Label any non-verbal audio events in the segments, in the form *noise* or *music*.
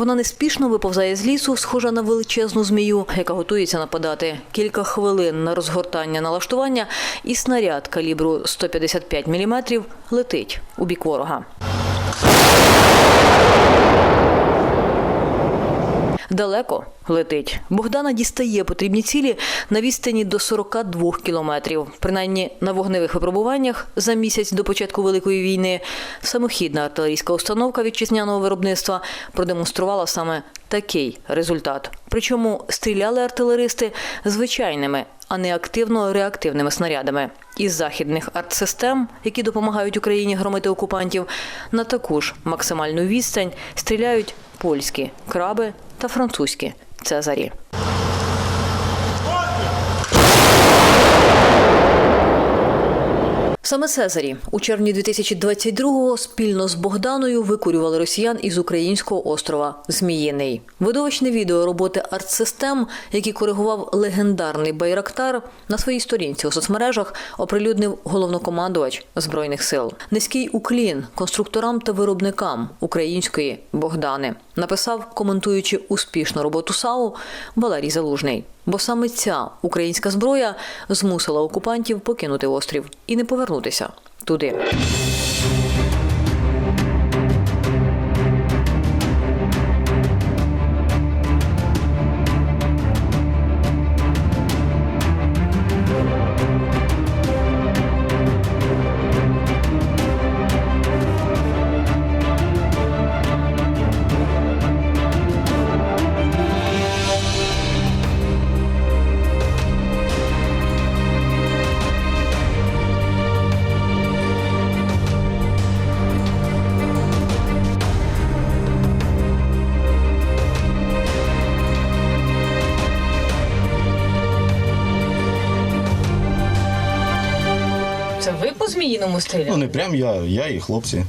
Вона неспішно виповзає з лісу, схожа на величезну змію, яка готується нападати. Кілька хвилин на розгортання налаштування, і снаряд калібру 155 мм летить у бік ворога. Далеко летить. Богдана дістає потрібні цілі на відстані до 42 кілометрів. Принаймні на вогневих випробуваннях за місяць до початку Великої війни самохідна артилерійська установка вітчизняного виробництва продемонструвала саме такий результат. Причому стріляли артилеристи звичайними, а не активно-реактивними снарядами. Із західних артсистем, які допомагають Україні громити окупантів, на таку ж максимальну відстань стріляють польські краби та французькі цезарі. Саме Цезарі у червні 2022-го спільно з Богданою викурювали росіян із українського острова Зміїний. Видовищне відео роботи артсистем, які коригував легендарний Байрактар, на своїй сторінці у соцмережах оприлюднив головнокомандувач збройних сил. Низький уклін конструкторам та виробникам української Богдани написав, коментуючи успішну роботу САУ Валерій Залужний. Бо саме ця українська зброя змусила окупантів покинути острів і не повернутися туди. По зміїному Ну не прям я, я і хлопці,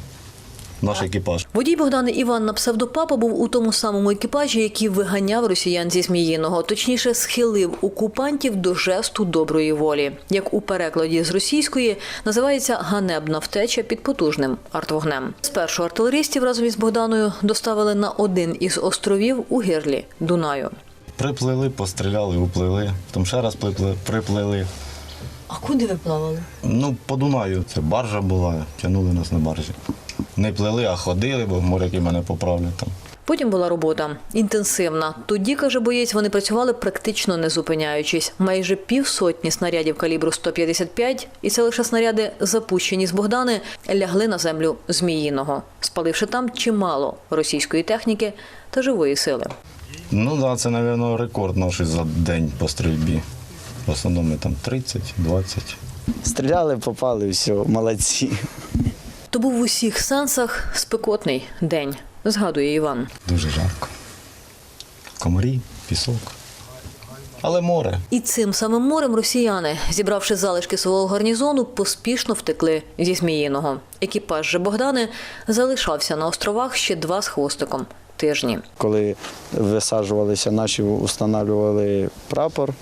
наш екіпаж. Водій Богдани Іван на псевдопапа був у тому самому екіпажі, який виганяв росіян зі Зміїного, точніше схилив окупантів до жесту доброї волі, як у перекладі з російської називається ганебна втеча під потужним артвогнем. Спершу артилеристів разом із Богданою доставили на один із островів у гирлі Дунаю. Приплили, постріляли, уплили. Потім ще раз приплили, приплили. А куди ви плавали? Ну, по Дунаю це баржа була, тягнули нас на баржі. Не плили, а ходили, бо моряки мене поправлять там. Потім була робота інтенсивна. Тоді, каже боєць, вони працювали практично не зупиняючись. Майже півсотні снарядів калібру 155, і це лише снаряди, запущені з Богдани, лягли на землю Зміїного, спаливши там чимало російської техніки та живої сили. Ну так, да, це, мабуть, рекорд наш за день по стрільбі. В основному там 30-20. Стріляли, попали, все, молодці. То був в усіх сенсах спекотний день, згадує Іван. Дуже жарко. Комарі, пісок. Але море. І цим самим морем росіяни, зібравши залишки свого гарнізону, поспішно втекли зі Зміїного. Екіпаж же Богдани залишався на островах ще два з хвостиком тижні. Коли висаджувалися наші, встановлювали прапор,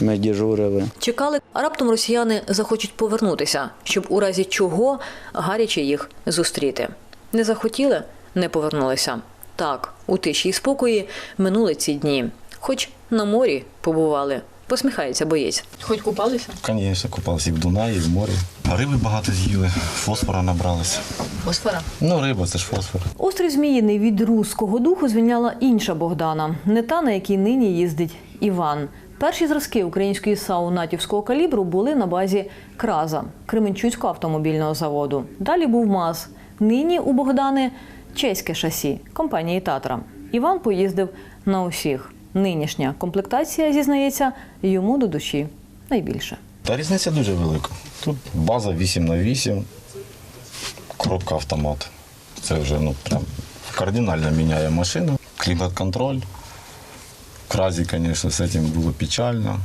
ми дежурили. Чекали, а раптом росіяни захочуть повернутися, щоб у разі чого гаряче їх зустріти. Не захотіли, не повернулися. Так, у тиші і спокої минули ці дні. Хоч на морі побували, посміхається боєць. Хоч купалися? Звісно, купалися і в Дунаї, і в морі. Риби багато з'їли, фосфора набралися. Фосфора. Ну, риба це ж фосфор. Острів Зміїний від руського духу звільняла інша Богдана, не та, на якій нині їздить Іван. Перші зразки української САУ натівського калібру були на базі Краза Кременчуцького автомобільного заводу. Далі був МАЗ. Нині у Богдани чеське шасі компанії Татра. Іван поїздив на усіх. Нинішня комплектація, зізнається, йому до душі найбільше. Та різниця дуже велика. Тут база 8 на 8 коробка автомат. Це вже ну, прям кардинально міняє машину. Клімат-контроль. В Кразі, звісно, з цим було печально.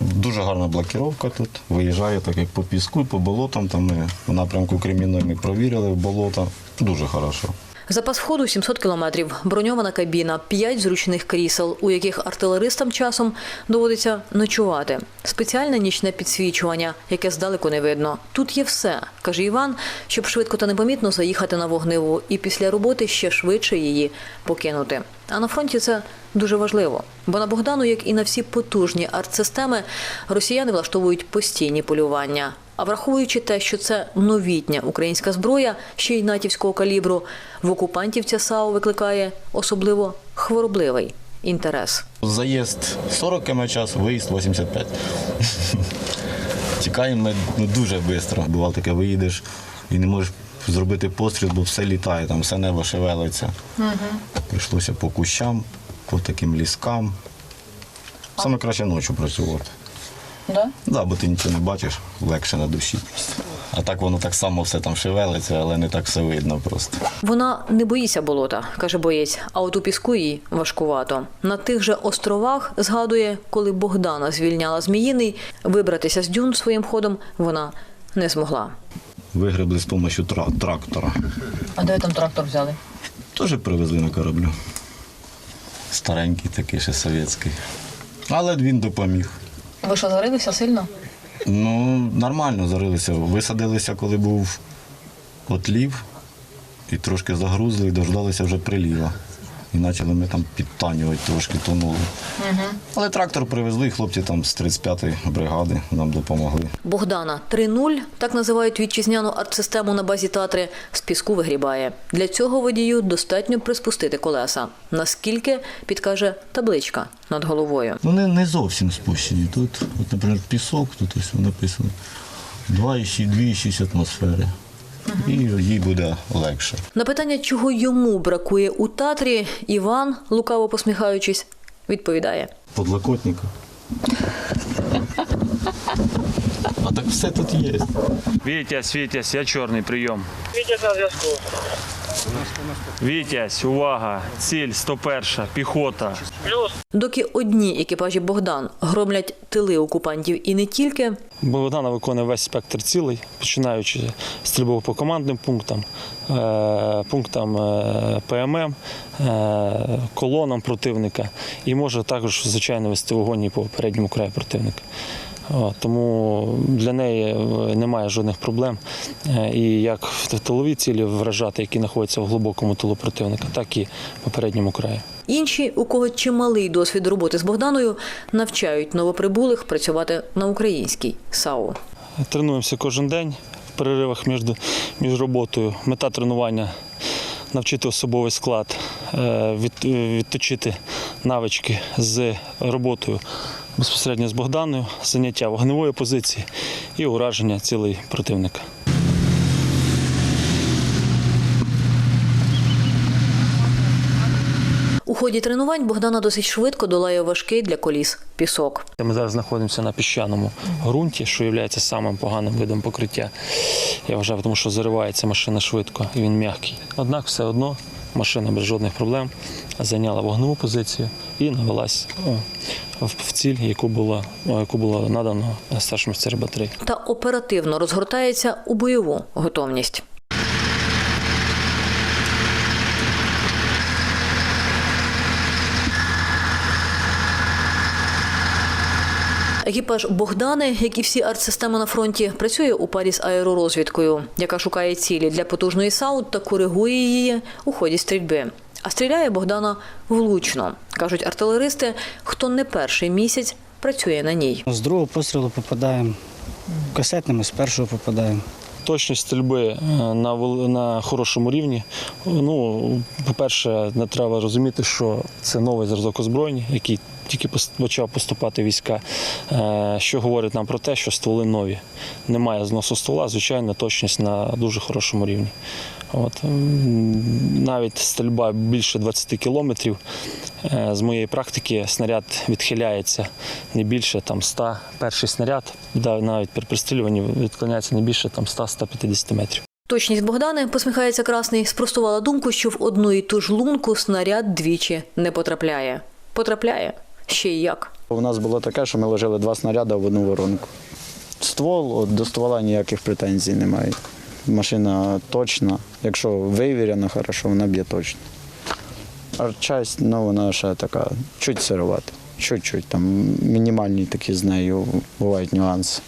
Дуже гарна блокировка тут. Виїжджає так, як по піску, по болотам. Там ми в напрямку Кремінної ми провірили в болото. Дуже хорошо. Запас ходу 700 кілометрів, броньована кабіна, 5 зручних крісел, у яких артилеристам часом доводиться ночувати. Спеціальне нічне підсвічування, яке здалеку не видно. Тут є все, каже Іван, щоб швидко та непомітно заїхати на вогневу і після роботи ще швидше її покинути. А на фронті це дуже важливо, бо на Богдану, як і на всі потужні артсистеми, росіяни влаштовують постійні полювання. А враховуючи те, що це новітня українська зброя, ще й натівського калібру, в окупантів ця САУ викликає особливо хворобливий інтерес. Заїзд 40 км час, виїзд 85. *laughs* Тікаємо ми ну, дуже швидко. Бувало таке, виїдеш і не можеш зробити постріл, бо все літає, там все небо шевелиться. Прийшлося по кущам, по таким ліскам. Саме краще ночі працювати. Да? Да, бо ти нічого не бачиш, легше на душі. А так воно так само все там шевелиться, але не так все видно просто. Вона не боїться болота, каже боєць, а от у піску їй важкувато. На тих же островах згадує, коли Богдана звільняла Зміїний, вибратися з дюн своїм ходом вона не змогла. Вигребли з допомогою тра- трактора. А де ви там трактор взяли? Теж привезли на кораблю. Старенький такий ще совєтський. Але він допоміг. Ви що, зарилися сильно? Ну, нормально зарилися. Висадилися, коли був отлів, і трошки загрузли, і дождалися вже приліва. І почали ми там підтанювати, трошки тонули. Але трактор привезли, хлопці там з 35-ї бригади нам допомогли. Богдана 3.0, так називають вітчизняну артсистему на базі Татри, з піску вигрібає. Для цього водію достатньо приспустити колеса. Наскільки, підкаже табличка над головою. Ну, не, не зовсім спущені. Тут, от, наприклад, пісок, тут ось написано 2,6 атмосфери. І їй буде легше. На питання, чого йому бракує у Татрі, Іван, лукаво посміхаючись, відповідає. Подлокотника. А так все тут є. Вітязь, Вітязь, я чорний прийом. Вітязь на зв'язку. Вітязь, увага, ціль 101, піхота. Доки одні екіпажі Богдан громлять тили окупантів і не тільки, Богдана виконує весь спектр цілей, починаючи з стрільбов по командним пунктам, е, пунктам е, ПММ, е, колонам противника і може також, звичайно, вести вогонь і по передньому краю противника. Тому для неї е, немає жодних проблем. Е, І як в тилові цілі вражати, які знаходяться в глибокому тилу противника, так і по передньому краю. інші, у кого чималий досвід роботи з Богданою, навчають новоприбулих працювати на українській САУ. Тренуємося кожен день в переривах між, між роботою. Мета тренування навчити особовий склад, е, від, відточити навички з роботою безпосередньо з Богданою, заняття вогневої позиції і ураження цілей противника. У ході тренувань Богдана досить швидко долає важкий для коліс пісок. Ми зараз знаходимося на піщаному ґрунті, що є самим поганим видом покриття. Я вважаю, тому що заривається машина швидко і він м'який. Однак все одно машина без жодних проблем зайняла вогневу позицію і навелась в в ціль, яку було, яку було надано старшому батареї. та оперативно розгортається у бойову готовність. Екіпаж Богдани, як і всі артсистеми на фронті, працює у парі з аеророзвідкою, яка шукає цілі для потужної САУ та коригує її у ході стрільби. А стріляє Богдана влучно, кажуть артилеристи, хто не перший місяць працює на ній. З другого пострілу попадаємо, касетними з першого попадаємо. Точність стрільби е, на, на хорошому рівні. Ну, по-перше, не треба розуміти, що це новий зразок озброєння, який тільки почав поступати війська, е, що говорить нам про те, що стволи нові. Немає зносу ствола, звичайно, точність на дуже хорошому рівні. От. Навіть стрільба більше 20 кілометрів. е, З моєї практики снаряд відхиляється не більше там 100. Перший снаряд навіть при пристрілюванні відклоняється не більше там 100-150 метрів. Точність Богдани, посміхається красний, спростувала думку, що в одну і ту ж лунку снаряд двічі не потрапляє. Потрапляє ще й як. У нас було таке, що ми лежали два снаряди в одну воронку. Ствол, от, до ствола ніяких претензій немає. машина точна. Якщо вивірена хорошо, вона б'є точно. А часть, ну вона ще така, чуть сировата. Чуть-чуть, там мінімальні такі з нею бувають нюанси.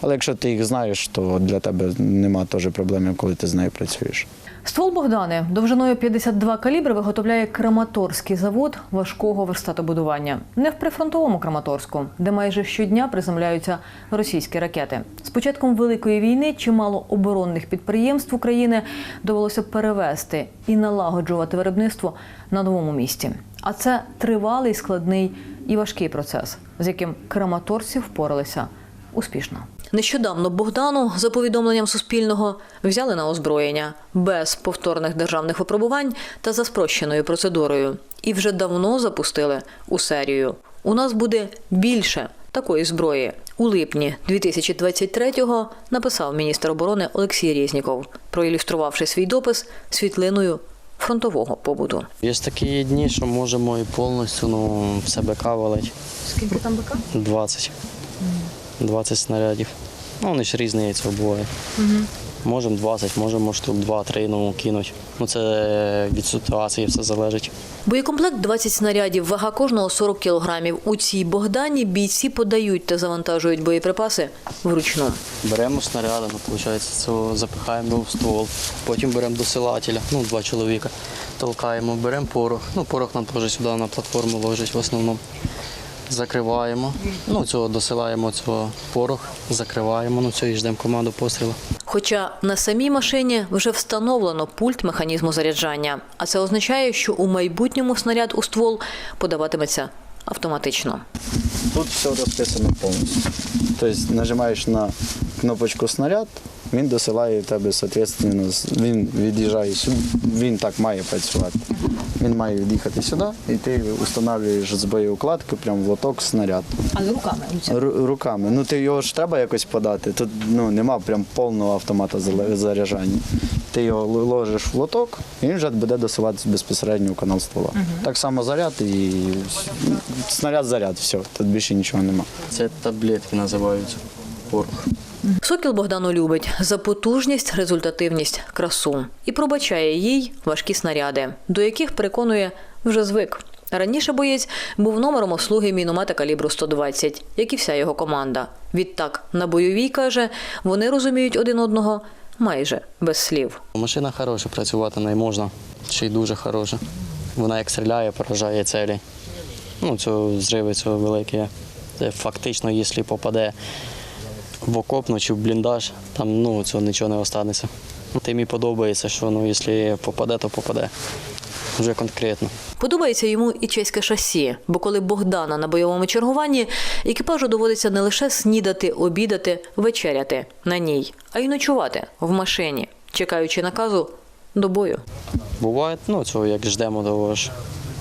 Але якщо ти їх знаєш, то для тебе нема теж проблем, коли ти з нею працюєш. Ствол Богдани довжиною 52 калібри виготовляє Краматорський завод важкого верстатобудування. Не в прифронтовому Краматорську, де майже щодня приземляються російські ракети. З початком великої війни чимало оборонних підприємств України довелося перевести і налагоджувати виробництво на новому місці. А це тривалий, складний і важкий процес, з яким краматорці впоралися успішно. Нещодавно Богдану, за повідомленням Суспільного, взяли на озброєння без повторних державних випробувань та за спрощеною процедурою. І вже давно запустили у серію. У нас буде більше такої зброї. У липні 2023-го написав міністр оборони Олексій Резніков, проілюструвавши свій допис світлиною фронтового побуту. Є такі дні, що можемо і повністю ну, в себе кавалити. Скільки там БК? 20. 20 снарядів. Ну, вони ж різні це буває. Можемо 20, можемо штук 2-3 ну, кинути. Ну, це від ситуації все залежить. Боєкомплект 20 снарядів, вага кожного 40 кілограмів. У цій Богдані бійці подають та завантажують боєприпаси вручну. Беремо снаряди, ну, виходить, це запихаємо в ствол. Потім беремо досилателя, ну, два чоловіка. Толкаємо, беремо порох. Ну, порох нам теж сюди на платформу ложить в основному. Закриваємо. Ну, цього досилаємо цього порох, закриваємо, ну, цього і ждемо команду пострілу. Хоча на самій машині вже встановлено пульт механізму заряджання, а це означає, що у майбутньому снаряд у ствол подаватиметься автоматично. Тут все розписано повністю. Тобто нажимаєш на кнопочку снаряд, він досилає тебе, соответственно, він від'їжджає сюди, він так має працювати. Він має від'їхати сюди, і ти встановлюєш з боєукладки прямо в лоток снаряд. Але руками. Ру- руками. Ну ти його ж треба якось подати. Тут ну, нема прям повного автомата заряджання. Ти його ложиш в лоток, і він вже буде досилатися безпосередньо в канал ствола. Так само заряд і снаряд заряд, все, тут більше нічого нема. Це таблетки називаються. Порох. Сокіл Богдану любить за потужність, результативність, красу і пробачає їй важкі снаряди, до яких переконує вже звик. Раніше боєць був номером обслуги міномета калібру 120, як і вся його команда. Відтак, на бойовій каже, вони розуміють один одного майже без слів. Машина хороша, працювати не можна, ще й дуже хороша. Вона як стріляє, поражає цілі. Ну, цього зриви цього великі. Це фактично, якщо попаде в окопну чи в бліндаж, там ну, цього нічого не останеться. Тим і подобається, що ну, якщо попаде, то попаде. Вже конкретно. Подобається йому і чеське шасі, бо коли Богдана на бойовому чергуванні, екіпажу доводиться не лише снідати, обідати, вечеряти на ній, а й ночувати в машині, чекаючи наказу до бою. Буває, ну, цього як ждемо того ж.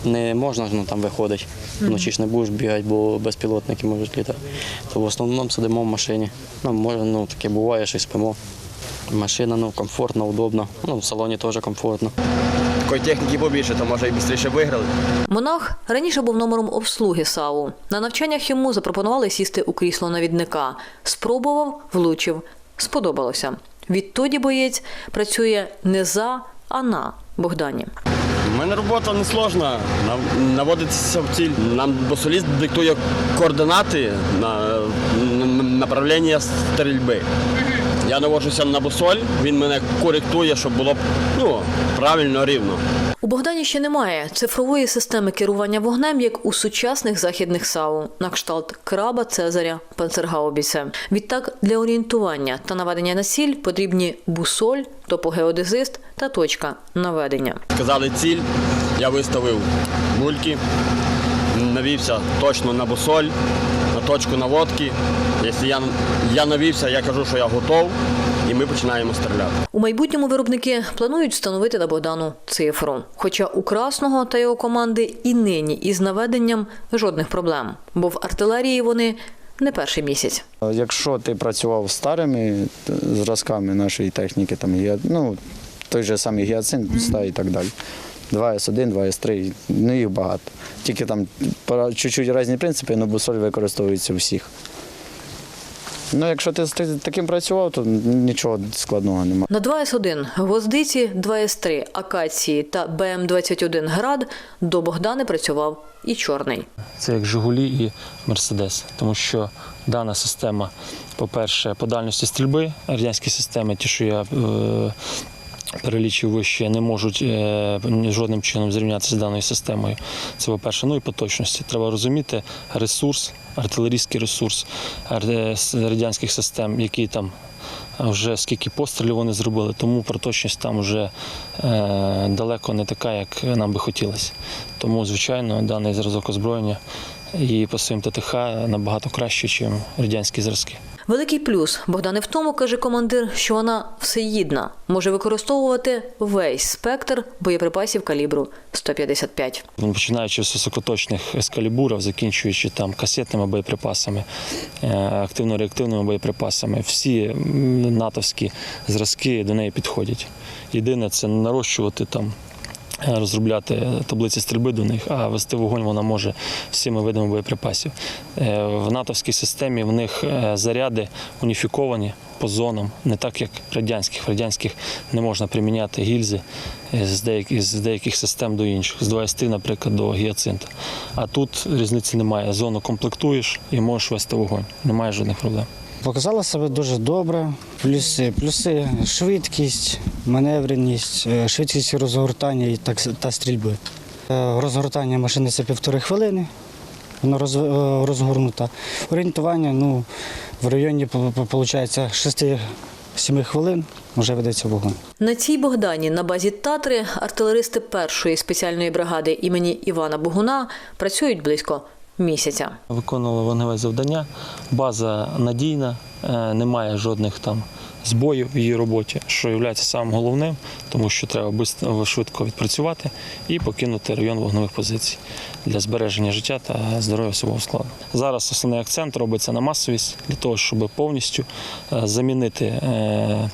Не можна ж ну, там виходити. Вночі ж не будеш бігати, бо безпілотники можуть літати. То в основному сидимо в машині. Ну, може, ну, таке буває, що й спимо. Машина ну, комфортна, удобна. Ну, в салоні теж комфортно. Такої техніки побільше, то може і швидше виграли. Монах раніше був номером обслуги САУ. На навчаннях йому запропонували сісти у крісло навідника. Спробував, влучив. Сподобалося. Відтоді боєць працює не за, а на Богдані. Мене робота не сложна. Наводитися в ціль. Нам босоліст диктує координати на, на направлення стрільби. Я навожуся на босоль, він мене коректує, щоб було ну, правильно, рівно. У Богдані ще немає цифрової системи керування вогнем, як у сучасних західних САУ, на кшталт краба, Цезаря, Панцергаубіса. Відтак для орієнтування та наведення на ціль потрібні бусоль, топогеодезист та точка наведення. Сказали ціль, я виставив мульки, навівся точно на босоль, на точку наводки. Якщо я, я навівся, я кажу, що я готов, і ми починаємо стріляти. У майбутньому виробники планують встановити на Богдану цифру. Хоча у Красного та його команди і нині із наведенням жодних проблем, бо в артилерії вони не перший місяць. Якщо ти працював старими зразками нашої техніки, там гіа- ну, той же самий гіацин ста і так далі. 2С1, 2С3, ну їх багато. Тільки там чуть-чуть різні принципи, але бусоль використовується у всіх. Ну, якщо ти з таким працював, то нічого складного немає. На 2С1 гвоздиці, 2С3 акації та БМ-21 град до Богдани працював і чорний. Це як Жигулі і Мерседес, тому що дана система, по-перше, по дальності стрільби, радянські системи, ті, що я е, перелічив вище, не можуть е, жодним чином зрівнятися з даною системою. Це по-перше. Ну і по точності. Треба розуміти ресурс, артилерійський ресурс радянських систем, які там. Вже скільки пострілів вони зробили, тому проточність там вже е, далеко не така, як нам би хотілося. Тому, звичайно, даний зразок озброєння і по своїм ТТХ набагато краще, ніж радянські зразки. Великий плюс Богдани в тому, каже командир, що вона всеїдна, може використовувати весь спектр боєприпасів калібру 155. Ну, Починаючи з високоточних ескалібурів, закінчуючи там касетними боєприпасами, е, активно-реактивними боєприпасами, всі натовські зразки до неї підходять. Єдине це нарощувати там. Е, Розробляти таблиці стрільби до них, а вести вогонь вона може всіми видами боєприпасів. Е, В натовській системі в них е, заряди уніфіковані по зонам, не так як радянських. В радянських не можна приміняти гільзи з деяких, з деяких систем до інших, з 23, наприклад, до гіацинта. А тут різниці немає. Зону комплектуєш і можеш вести вогонь. Немає жодних проблем. Показала себе дуже добре. Плюси, плюси швидкість, маневреність, е, швидкість розгортання і та стрільби. Е, Розгортання машини це півтори хвилини. Вона е, розгорнута. Орієнтування ну, в районі виходить 6-7 хвилин вже ведеться вогонь. На цій Богдані на базі Татри артилеристи першої спеціальної бригади імені Івана Богуна працюють близько місяця. Виконували вогневе завдання. База надійна, е, немає жодних там збоїв в її роботі, що є самим головним, тому що треба бистро- швидко відпрацювати і покинути район вогневих позицій для збереження життя та здоров'я особового складу. Зараз основний акцент робиться на масовість для того, щоб повністю е, замінити е, е,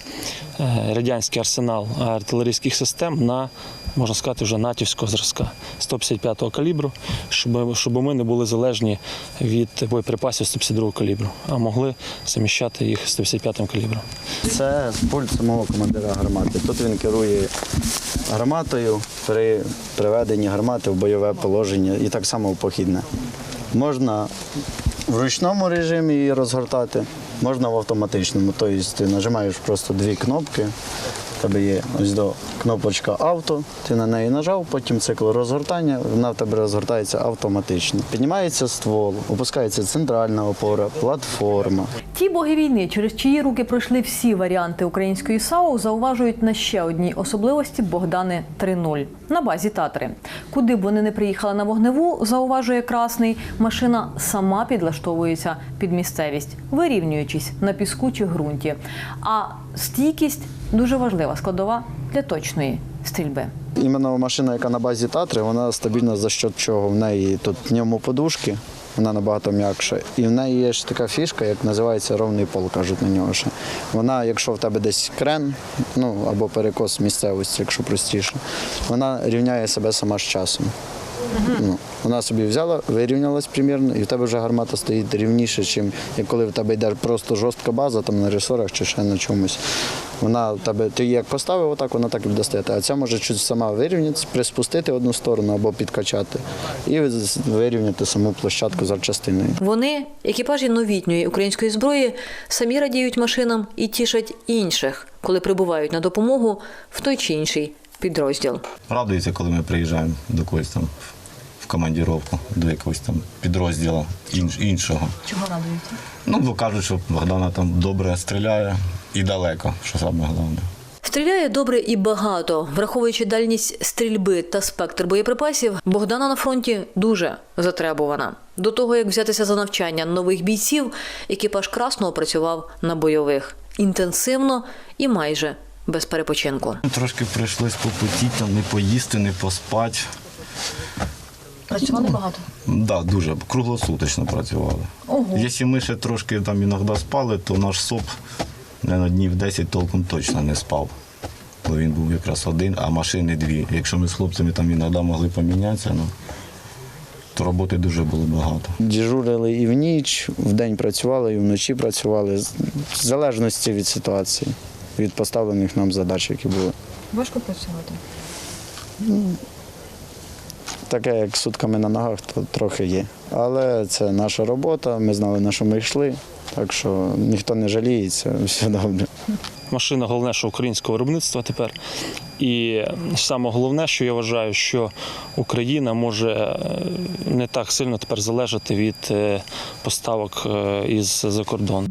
радянський арсенал артилерійських систем на можна сказати, вже натівського зразка 155-го калібру, щоб, щоб ми не були залежні від боєприпасів 152-го калібру, а могли заміщати їх 155-м калібром. Це пульт самого командира гармати. Тут він керує гарматою при приведенні гармати в бойове положення і так само в похідне. Можна в ручному режимі її розгортати, можна в автоматичному. Тобто ти нажимаєш просто дві кнопки. В тебе є ось до кнопочка авто, ти на неї нажав, потім цикл розгортання, вона в тебе розгортається автоматично. Піднімається ствол, опускається центральна опора, платформа. Ті боги війни, через чиї руки пройшли всі варіанти української САУ, зауважують на ще одній особливості Богдани 3.0 на базі Татри. Куди б вони не приїхали на вогневу, зауважує красний, машина сама підлаштовується під місцевість, вирівнюючись на піску чи ґрунті. А стійкість дуже важлива складова для точної стрільби. Іменно машина, яка на базі Татри, вона стабільна за счет чого. В неї тут пневмоподушки, вона набагато м'якша. І в неї є ж така фішка, як називається ровний пол, кажуть на нього ще. Вона, якщо в тебе десь крен, ну або перекос місцевості, якщо простіше, вона рівняє себе сама з часом. Ну, вона собі взяла, вирівнялась примірно, і в тебе вже гармата стоїть рівніше, ніж як коли в тебе йде просто жорстка база там на ресорах чи ще на чомусь. Вона в тебе, ти її як поставив отак, вона так і буде стояти. А ця може чуть сама вирівнятися, приспустити одну сторону або підкачати і вирівняти саму площадку запчастиною. Вони, екіпажі новітньої української зброї, самі радіють машинам і тішать інших, коли прибувають на допомогу в той чи інший підрозділ. Радується, коли ми приїжджаємо до когось там в командіровку, до якогось там підрозділу інш- іншого. Чого радуєте? Ну, бо кажуть, що Богдана там добре стріляє і далеко, що саме головне. Стріляє добре і багато, враховуючи дальність стрільби та спектр боєприпасів, Богдана на фронті дуже затребувана. До того як взятися за навчання нових бійців, екіпаж красного працював на бойових інтенсивно і майже без перепочинку. Трошки прийшлось попотіти, там, не поїсти, не поспати. Працювали багато? Да, дуже круглосуточно працювали. Ого. Якщо ми ще трошки там іноді спали, то наш СОП на днів 10 толком точно не спав. Бо він був якраз один, а машини дві. Якщо ми з хлопцями там іноді могли помінятися, ну То роботи дуже було багато. Дежурили і в ніч, в день працювали, і вночі працювали, в залежності від ситуації, від поставлених нам задач, які були. Важко працювати. Таке, як сутками на ногах, то трохи є. Але це наша робота, ми знали, на що ми йшли, так що ніхто не жаліється, *laughs* все добре. Машина головне, що українського виробництва тепер. І саме головне, що я вважаю, що Україна може е, не так сильно тепер залежати від е, поставок е, із-за кордону.